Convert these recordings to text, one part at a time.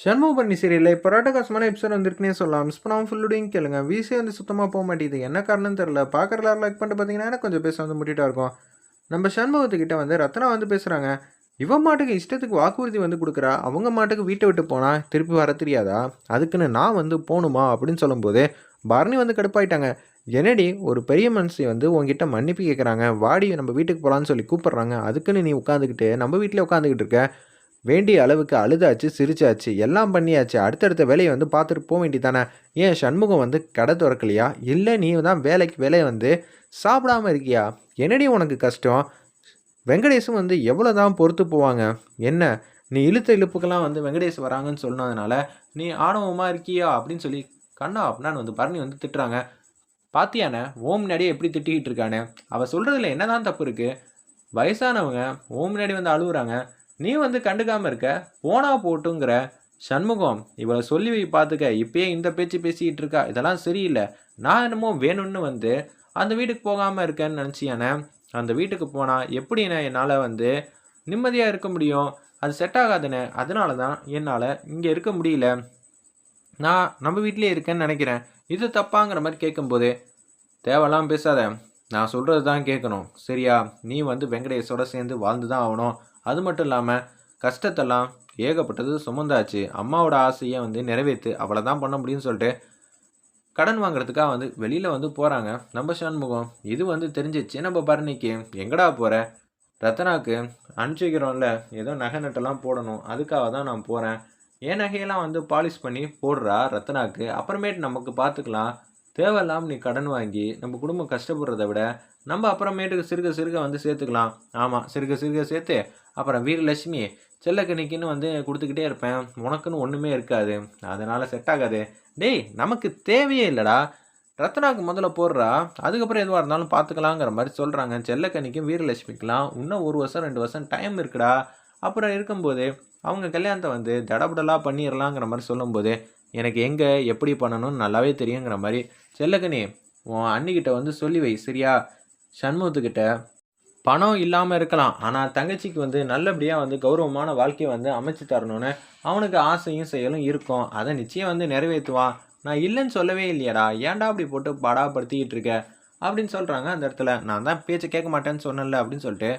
சண்முகபரணி சீரியலில் இப்போ ராட்டகாசமான எபிசோட் வந்திருக்குனே சொல்லலாம். மிஸ் பண்ணாமல் ஃபுல்லுடையும் கேளுங்க. வீசே வந்து சுத்தமாக போக மாட்டேங்குது. என்ன காரணம்னு தெரில பார்க்குற லைக் பண்ணிட்டு பார்த்தீங்கன்னா கொஞ்சம் பேச வந்து முட்டிட்டா இருக்கும். நம்ம சண்முகத்துக்கிட்ட வந்து ரத்னா வந்து பேசுகிறாங்க இவன் மாட்டுக்கு இஷ்டத்துக்கு வாக்குறுதி வந்து கொடுக்குறா. அவங்க மாட்டுக்கு வீட்டை விட்டு போனால் திருப்பி வர தெரியாதா? அதுக்குன்னு நான் வந்து போகணுமா அப்படின்னு சொல்லும்போது பரணி வந்து கடுப்பாயிட்டாங்க. என்னடி ஒரு பெரிய மனுஷி வந்து உங்ககிட்ட மன்னிப்பு கேட்குறாங்க வாடி நம்ம வீட்டுக்கு போகலான்னு சொல்லி கூப்பிட்றாங்க. அதுக்குன்னு நீ உட்காந்துக்கிட்டு நம்ம வீட்டில் உட்காந்துக்கிட்டு இருக்க. வேண்டிய அளவுக்கு அழுதாச்சு சிரிச்சாச்சு எல்லாம் பண்ணியாச்சு. அடுத்தடுத்த வேலையை வந்து பார்த்துட்டு போக வேண்டியதானே ஏன் சண்முகம் வந்து கடை திறக்கலையா? இல்லை நீ தான் வேலைக்கு வேலையை வந்து சாப்பிடாம இருக்கியா? என்னடி உனக்கு கஷ்டம்? வெங்கடேஷும் வந்து எவ்வளோ தான் பொறுத்து போவாங்க? என்ன? நீ இழுத்த இழுப்புக்கெல்லாம் வந்து வெங்கடேஷ் வராங்கன்னு சொன்னதுனால நீ ஆணவமாக இருக்கியா? அப்படின்னு சொல்லி கண்ணா அப்படின்னு வந்து பரணி வந்து திட்டுறாங்க. பாத்தியானே ஓம் முன்னாடியே எப்படி திட்டிக்கிட்டு இருக்கானே? அவள் சொல்கிறதுல என்னதான் தப்பு இருக்குது வயசானவங்க ஓம் முன்னாடி வந்து அழுகுறாங்க நீ வந்து கண்டுக்காமல் இருக்க. போனா போட்டுங்கிற சண்முகம் இவளை சொல்லி வை பார்த்துக்க இப்பயே இந்த பேச்சு பேசிக்கிட்டு இருக்கா. இதெல்லாம் சரியில்லை. நான் என்னமோ வேணும்னு வந்து அந்த வீட்டுக்கு போகாமல் இருக்கேன்னு நினச்சியானே. அந்த வீட்டுக்கு போனால் எப்படிண்ணே என்னால் வந்து நிம்மதியாக இருக்க முடியும். அது செட் ஆகாதுண்ணே அதனால தான் என்னால் இங்கே இருக்க முடியல. நான் நம்ம வீட்டிலே இருக்கேன்னு நினைக்கிறேன். இது தப்பாங்கிற மாதிரி கேட்கும்போது தேவையெல்லாம் பேசாத. நான் சொல்கிறது தான் கேட்கணும் சரியா? நீ வந்து வெங்கடேஷோட சேர்ந்து வாழ்ந்து தான் ஆகணும். அது மட்டும் இல்லாமல் கஷ்டத்தெல்லாம் ஏகப்பட்டது சுமந்தாச்சு. அம்மாவோட ஆசையை வந்து நிறைவேற்று அவளை தான் பண்ண முடியும்னு சொல்லிட்டு கடன் வாங்குறதுக்காக வந்து வெளியில் வந்து போகிறாங்க நம்ம சண்முகம் இது வந்து தெரிஞ்சிச்சு. நம்ம பரணிக்கு எங்கடா போகிற ரத்னாவுக்கு அனுப்பிச்சிக்கிறோம்ல ஏதோ நகை நட்டெல்லாம் போடணும். அதுக்காக தான் நான் போகிறேன் என் நகையெல்லாம் வந்து பாலிஷ் பண்ணி போடுறா ரத்னாவுக்கு அப்புறமேட்டு நமக்கு பார்த்துக்கலாம் தேவையில்லாமல் நீ கடன் வாங்கி நம்ம குடும்பம் கஷ்டப்படுறத விட நம்ம அப்புறமேட்டுக்கு சிறுக சிறுக வந்து சேர்த்துக்கலாம். ஆமாம் சிறுக சிறுக சேர்த்து அப்புறம் வீரலட்சுமி செல்லக்கணிக்குன்னு வந்து கொடுத்துக்கிட்டே இருப்பேன். உனக்குன்னு ஒன்றுமே இருக்காது. அதனால் செட் ஆகாது. டேய் நமக்கு தேவையே இல்லைடா. ரத்னாவுக்கு முதல்ல போடுறா. அதுக்கப்புறம் எதுவாக இருந்தாலும் பார்த்துக்கலாங்கிற மாதிரி சொல்கிறாங்க செல்லக்கணிக்கும் வீரலட்சுமிக்கெலாம் இன்னும் ஒரு வருஷம் ரெண்டு வருஷம் டைம் இருக்குடா. அப்புறம் இருக்கும்போது அவங்க கல்யாணத்தை வந்து தடபுடலாக பண்ணிடலாங்கிற மாதிரி சொல்லும்போது எனக்கு எங்கே எப்படி பண்ணணும்னு நல்லாவே தெரியுங்கிற மாதிரி செல்லக்கணி உன் அண்ணிக்கிட்ட வந்து சொல்லி வை சரியா? சண்முகத்துக்கிட்ட பணம் இல்லாமல் இருக்கலாம். ஆனால் தங்கச்சிக்கு வந்து நல்லபடியாக வந்து கௌரவமான வாழ்க்கையை வந்து அமைச்சு தரணும்னு அவனுக்கு ஆசையும் செயலும் இருக்கும். அதை நிச்சயம் வந்து நிறைவேற்றுவான் நான் இல்லைன்னு சொல்லவே இல்லையடா. ஏன்டா அப்படி போட்டு படாப்படுத்திக்கிட்டு இருக்க? அப்படின்னு சொல்கிறாங்க அந்த இடத்துல. நான் தான் பேச்சை கேட்க மாட்டேன்னு சொன்னேன்ல அப்படின்னு சொல்லிட்டு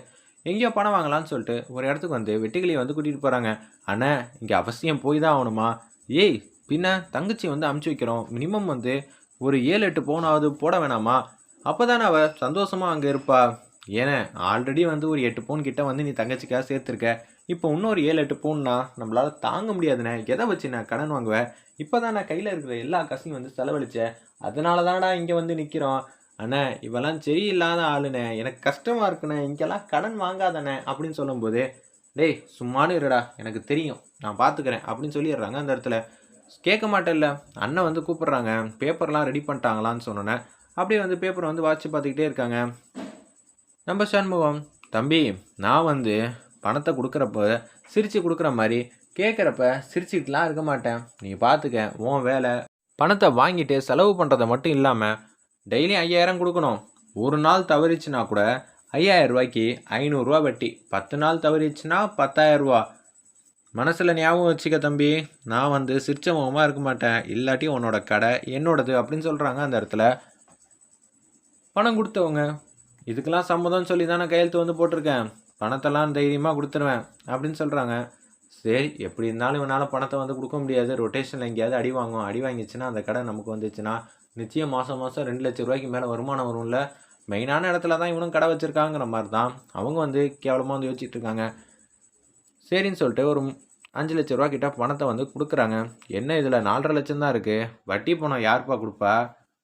எங்கேயோ பணம் வாங்கலாம்னு சொல்லிட்டு ஒரு இடத்துக்கு வந்து வெட்டிக்கிளியை வந்து கூட்டிகிட்டு போகிறாங்க அண்ணே இங்கே அவசியம் போய் தான் ஆகணுமா? ஏய் பின்ன தங்கச்சி வந்து அமுச்சு வைக்கிறோம். மினிமம் வந்து ஒரு ஏழு எட்டு பவுனாவது போட வேணாமா? அப்போ தானே அவள் சந்தோஷமாக அங்கே இருப்பா. ஏன்னா ஆல்ரெடி வந்து ஒரு எட்டு பவுன் கிட்ட வந்து நீ தங்கச்சிக்காக சேர்த்துருக்க. இப்போ இன்னொரு ஏழு எட்டு பவுன்னா நம்மளால் தாங்க முடியாதுண்ணே. எதை வச்சு நான் கடன் வாங்குவேன் இப்போ தான் நான் கையில் இருக்கிற எல்லா காசையும் வந்து செலவழித்தேன் அதனால தானடா இங்கே வந்து நிற்கிறோம் அண்ணே இவெல்லாம் சரியில்லாத ஆளுண்ணே. எனக்கு கஷ்டமாக இருக்குண்ணே. இங்கெல்லாம் கடன் வாங்காதண்ணே. அப்படின்னு சொல்லும்போது டேய் சும்மானு இருடா. எனக்கு தெரியும். நான் பார்த்துக்கிறேன் அப்படின்னு சொல்லிடுறாங்க அந்த இடத்துல. கேட்க மாட்டேன்ல. அண்ணன் வந்து கூப்பிட்றாங்க. பேப்பர்லாம் ரெடி பண்ணிட்டாங்களான்னு சொன்னோன்னே அப்படியே வந்து பேப்பரை வந்து வாட்சி பார்த்துக்கிட்டே இருக்காங்க. நம்ம சண்முகம் தம்பி நான் வந்து பணத்தை கொடுக்குறப்ப சிரித்து கொடுக்குற மாதிரி கேட்குறப்ப சிரிச்சுக்கிட்டுலாம் இருக்க மாட்டேன். நீ பார்த்துக்க உன் வேலை. பணத்தை வாங்கிட்டு செலவு பண்ணுறதை மட்டும் இல்லாமல் டெய்லி ஐயாயிரம் கொடுக்கணும். ஒரு நாள் தவறிச்சுனா கூட ஐயாயிரம் ரூபாய்க்கு ஐநூறுரூவா வட்டி பத்து நாள் தவறிச்சுன்னா பத்தாயிரம் ரூபா. மனசில் ஞாபகம் வச்சுக்க தம்பி நான் வந்து சிரிச்ச முகமாக இருக்க மாட்டேன். இல்லாட்டி உன்னோட கடை என்னோடது அப்படின்னு சொல்கிறாங்க அந்த இடத்துல. பணம் கொடுத்தவங்க. இதுக்கெல்லாம் சம்மதம் சொல்லி தானே கையெழுத்து வந்து போட்டிருக்கேன். பணத்தெல்லாம் தைரியமாக கொடுத்துருவேன் அப்படின்னு சொல்கிறாங்க சரி எப்படி இருந்தாலும் இவனால் பணத்தை வந்து கொடுக்க முடியாது. ரொட்டேஷனில் எங்கேயாவது அடி வாங்குவோம் அடி வாங்கிச்சுன்னா அந்த கடை நமக்கு வந்துச்சுன்னா நிச்சயம் மாதம் மாதம் ரெண்டு லட்ச ரூபாய்க்கு மேலே வருமானம் வரும்ல. மெயினான இடத்துல தான் இவனும் கடை வச்சுருக்காங்கிற மாதிரி தான் அவங்க வந்து கேவலமாக வந்து யோசிச்சுட்டு இருக்காங்க. சரின்னு சொல்லிட்டு ஒரு அஞ்சு லட்ச ரூபா கிட்ட பணத்தை வந்து கொடுக்குறாங்க. என்ன இதில் நாலரை லட்சம் தான் இருக்குது வட்டி பணம் யாருப்பா கொடுப்பா?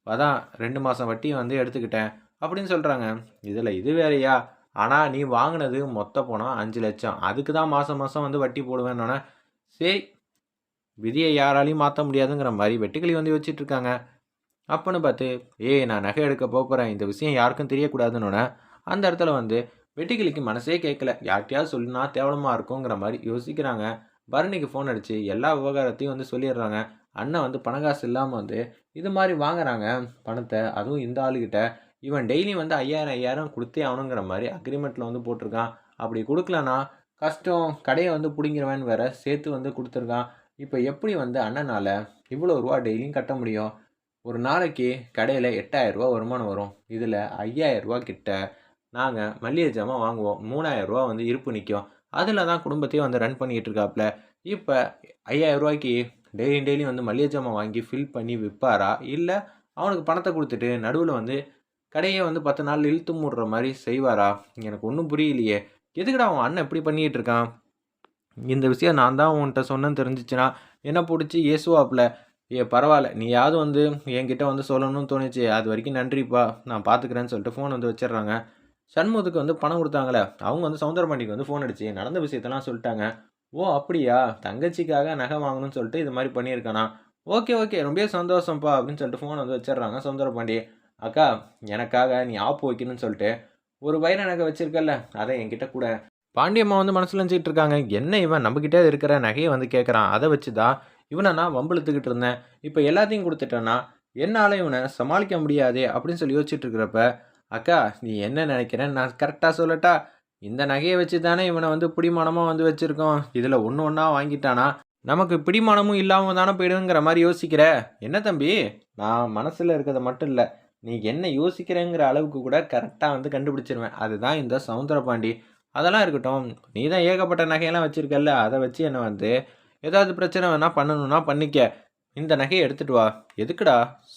அதான் ரெண்டு மாதம் வட்டி வந்து எடுத்துக்கிட்டேன். அப்படின்னு சொல்கிறாங்க இதில் இது வேறையா? ஆனால் நீ வாங்கினது மொத்த பணம் அஞ்சு லட்சம். அதுக்கு தான் மாதம் மாதம் வந்து வட்டி போடுவேன்னொன்னே சரி விதியை யாராலையும் மாற்ற முடியாதுங்கிற மாதிரி வெட்டுக்கிளி வந்து வச்சுட்டு இருக்காங்க. அப்போன்னு பார்த்து ஏய் நான் நகை எடுக்க போகிறேன் இந்த விஷயம் யாருக்கும் தெரியக்கூடாதுன்னொன்னே அந்த இடத்துல வந்து வெட்டுக்கிளிக்கு மனசே கேட்கல. யார்கிட்டயாவது சொல்லினா தேவலமாக இருக்குங்கிற மாதிரி யோசிக்கிறாங்க. பரணிக்கு ஃபோன் அடித்து எல்லா விவகாரத்தையும் வந்து சொல்லிடுறாங்க. அண்ணன் வந்து பணக்காசு இல்லாமல் வந்து இது மாதிரி வாங்குறாங்க பணத்தை. அதுவும் இந்த ஆளுகிட்ட. இவன் டெய்லி வந்து ஐயாயிரம் ஐயாயிரம் கொடுத்தே ஆகணுங்கிற மாதிரி அக்ரிமெண்ட்டில் வந்து போட்டிருக்கான். அப்படி கொடுக்கலனா கஷ்டம் கடையை வந்து பிடிங்கிறவன் வேற சேர்த்து வந்து கொடுத்துருக்கான். இப்போ எப்படி வந்து அண்ணனால் இவ்வளோ ரூபா டெய்லியும் கட்ட முடியும்? ஒரு நாளைக்கு கடையில் எட்டாயிரரூபா வருமானம் வரும். இதில் ஐயாயிரரூபா கிட்ட நாங்கள் மல்லிகை ஜாமான் வாங்குவோம். மூணாயிரரூபா வந்து இருப்பு நிற்கும் அதில் தான் குடும்பத்தையும் வந்து ரன் பண்ணிக்கிட்டு இருக்காப்புல இப்போ ஐயாயிரரூபாய்க்கு டெய்லி டெய்லி வந்து மல்லிகை ஜாமான் வாங்கி ஃபில் பண்ணி விற்பாரா இல்லை அவனுக்கு பணத்தை கொடுத்துட்டு நடுவில் வந்து கடையை வந்து பத்து நாள் இழுத்து மூடுற மாதிரி செய்வாரா? எனக்கு ஒன்றும் புரியலையே. எதுக்குடா அவன் அண்ணன் இப்படி பண்ணிக்கிட்டு இருக்கான்? இந்த விஷயம் நான் தான் உன்கிட்ட சொன்னேன்னு தெரிஞ்சிச்சுன்னா என்ன பிடிச்சி இயேசுவாப்பில் ஏ பரவாயில்ல. நீயாவது வந்து என்கிட்ட வந்து சொல்லணும்னு தோணுச்சு. அது வரைக்கும் நன்றிப்பா. நான் பார்த்துக்கிறேன்னு சொல்லிட்டு ஃபோன் வந்து வச்சிடுறாங்க. சண்முகத்துக்கு வந்து பணம் கொடுத்தாங்களே. அவங்க வந்து சவுந்தரபாண்டிக்கு வந்து ஃபோன் அடிச்சு நடந்த விஷயத்தெல்லாம் சொல்லிட்டாங்க. ஓ அப்படியா? தங்கச்சிக்காக நகை வாங்கணும்னு சொல்லிட்டு இது மாதிரி பண்ணியிருக்கானா? Okay okay. ரொம்ப சந்தோஷம்ப்பா. அப்படின்னு சொல்லிட்டு ஃபோன் வந்து வச்சிடுறாங்க சவுந்தரபாண்டி அக்கா எனக்காக நீ ஆப்பு வைக்கணும்னு சொல்லிட்டு ஒரு வைர நகை வச்சிருக்கல அதை என்கிட்ட கூட. பாண்டியம்மா வந்து மனசில் நினச்சிக்கிட்டு இருக்காங்க. என்ன இவன் நம்மக்கிட்டே இருக்கிற நகையை வந்து கேட்குறான் அதை வச்சு தான் இவனை நான் வம்பிழுத்துக்கிட்டு இருந்தேன். இப்போ எல்லாத்தையும் கொடுத்துட்டேன்னா என்னால் இவனை சமாளிக்க முடியாதே அப்படின்னு சொல்லி யோசிச்சுட்டு இருக்கிறப்ப அக்கா நீ என்ன நினைக்கிறேன்னு நான் கரெக்டாக சொல்லட்டா? இந்த நகையை வச்சு தானே இவனை வந்து பிடிமானமாக வந்து வச்சுருக்கோம். இதில் ஒன்று ஒன்றா வாங்கிட்டானா? நமக்கு பிடிமானமும் இல்லாமல் தானே போயிடுங்கிற மாதிரி யோசிக்கிற? என்ன தம்பி? நான் மனசில் இருக்கிறத மட்டும் இல்லை நீ என்ன யோசிக்கிறேங்கிற அளவுக்கு கூட கரெக்டாக வந்து கண்டுபிடிச்சிருவேன். அதுதான் இந்த சவுந்தரபாண்டி. அதெல்லாம் இருக்கட்டும். நீ தான் ஏகப்பட்ட நகையெல்லாம் வச்சுருக்கல்ல அதை வச்சு என்னை வந்து ஏதாவது பிரச்சனை வேணால் பண்ணணும்னா பண்ணிக்க. இந்த நகையை எடுத்துகிட்டு வா. எதுக்குடா?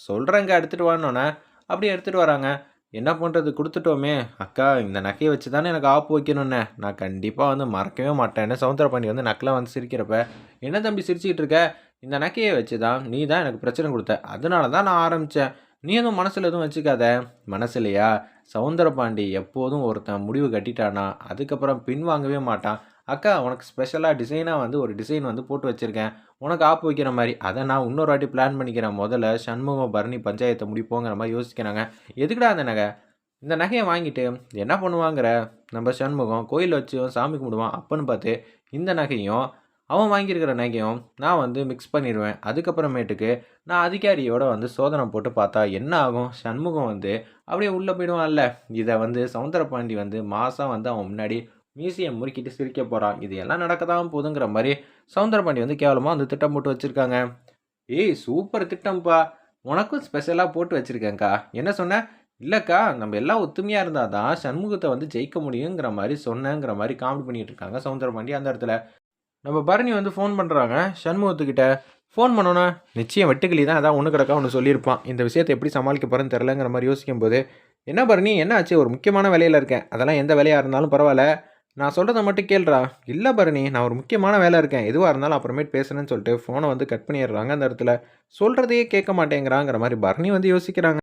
சொல்கிறேங்க எடுத்துகிட்டு வான்னொன்னே. அப்படியே எடுத்துகிட்டு வராங்க. என்ன பண்ணுறது கொடுத்துட்டோமே. அக்கா இந்த நகையை வச்சு தானே எனக்கு ஆப்பு வைக்கணும்னே. நான் கண்டிப்பாக வந்து மறக்கவே மாட்டேன்னு சவுந்தரபாண்டி வந்து நக்கலாக வந்து சிரிக்கிறப்ப? என்ன தம்பி சிரிச்சிக்கிட்டு இருக்க? இந்த நகையை வச்சு தான் நீ தான் எனக்கு பிரச்சனை கொடுத்த. அதனால தான் நான் ஆரம்பித்தேன் நீ எதுவும் மனசில் எதுவும் வச்சுக்காத. மனசுலையா? சவுந்தரபாண்டி எப்போதும் ஒருத்தன் முடிவு கட்டிட்டானா? அதுக்கப்புறம் பின்வாங்கவே மாட்டான். அக்கா உனக்கு ஸ்பெஷலாக டிசைனாக வந்து ஒரு டிசைன் வந்து போட்டு வச்சுருக்கேன். உனக்கு ஆப்பு வைக்கிற மாதிரி. அதை நான் இன்னொரு வாட்டி பிளான் பண்ணிக்கிறேன். முதல்ல சண்முகம் பரணி பஞ்சாயத்தை முடிப்போங்கிற மாதிரி யோசிக்கிறாங்க. எதுக்குடா அந்த நகை? இந்த நகையை வாங்கிட்டு என்ன பண்ணுவாங்கிற? நம்ம சண்முகம் கோயில் வச்சு சாமி கும்பிடுவான். அப்பன்னு பார்த்து இந்த நகையும் அவன் வாங்கியிருக்கிற நகையும் நான் வந்து மிக்ஸ் பண்ணிடுவேன். அதுக்கப்புறமேட்டுக்கு நான் அதிகாரியோட வந்து சோதனை போட்டு பார்த்தா என்ன ஆகும்? சண்முகம் வந்து அப்படியே உள்ளே போயிடுவான்ல. இதை வந்து சவுந்தரபாண்டி வந்து மாதம் வந்து அவன் முன்னாடி மியூசியம் முறுக்கிட்டு சிரிக்க போகிறான் இது எல்லாம் நடக்க தான் போதுங்கிற மாதிரி சவுந்தரபாண்டி வந்து கேவலமாக வந்து திட்டம் போட்டு வச்சுருக்காங்க. ஏய் சூப்பர் திட்டம்ப்பா உனக்கும் ஸ்பெஷலாக போட்டு வச்சுருக்கேன்க்கா. என்ன சொன்ன? இல்லைக்கா நம்ம எல்லாம் ஒத்துமையாக இருந்தால் தான் சண்முகத்தை வந்து ஜெயிக்க முடியுங்கிற மாதிரி சொன்னேங்கிற மாதிரி காமெடி பண்ணிகிட்டு இருக்காங்க சவுந்தரபாண்டி அந்த இடத்துல. நம்ம பரணி வந்து ஃபோன் பண்ணுறாங்க சண்முகத்துக்கிட்ட ஃபோன் பண்ணோன்னா நிச்சயம் வெட்டுக்கிளி தான் அதான் ஒன்று கிடக்கா ஒன்று சொல்லியிருப்பான். இந்த விஷயத்தை எப்படி சமாளிக்க போகிறேன்னு தெரிலங்கிற மாதிரி யோசிக்கும் போது என்ன பரணி என்ன ஆச்சு? ஒரு முக்கியமான வேலையில் இருக்கேன். அதெல்லாம் எந்த வேலையாக இருந்தாலும் பரவாயில்ல. நான் சொல்கிறத மட்டும் கேள்றா இல்லை பரணி நான் ஒரு முக்கியமான வேலை இருக்கேன். எதுவாக இருந்தாலும் அப்புறமேட் பேசுகிறேன்னு சொல்லிட்டு ஃபோனை வந்து கட் பண்ணிடுறாங்க அந்த இடத்துல. சொல்கிறதையே கேட்க மாட்டேங்கிறாங்கிற மாதிரி பரணி வந்து யோசிக்கிறாங்க.